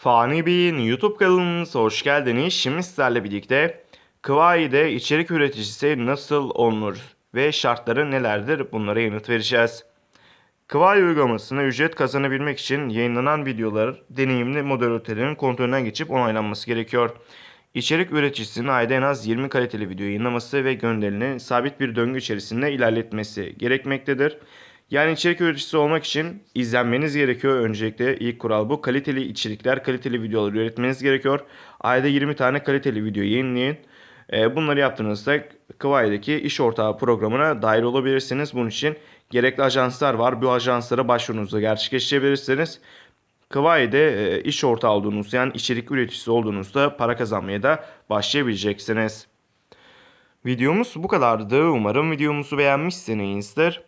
Fani Bey'in YouTube kanalımıza hoş geldiniz. Şimdi sizlerle birlikte Kıvayi'de içerik üreticisi nasıl olunur ve şartları nelerdir bunlara yanıt vereceğiz. Kıvayi uygulamasına ücret kazanabilmek için yayınlanan videolar deneyimli moderatörlerin kontrolünden geçip onaylanması gerekiyor. İçerik üreticisinin ayda en az 20 kaliteli video yayınlaması ve gönderilerini sabit bir döngü içerisinde ilerletmesi gerekmektedir. Yani içerik üreticisi olmak için izlenmeniz gerekiyor. Öncelikle ilk kural bu. Kaliteli içerikler, kaliteli videolar üretmeniz gerekiyor. Ayda 20 tane kaliteli video yayınlayın. Ee, Bunları yaptığınızda Kıvayi'deki iş ortağı programına dahil olabilirsiniz. Bunun için gerekli ajanslar var. Bu ajanslara başvurunuzu gerçekleştirebilirsiniz. Kıvayi'de e, iş ortağı olduğunuz yani içerik üreticisi olduğunuzda para kazanmaya da başlayabileceksiniz. Videomuz bu kadardı. Umarım videomuzu beğenmişsinizdir.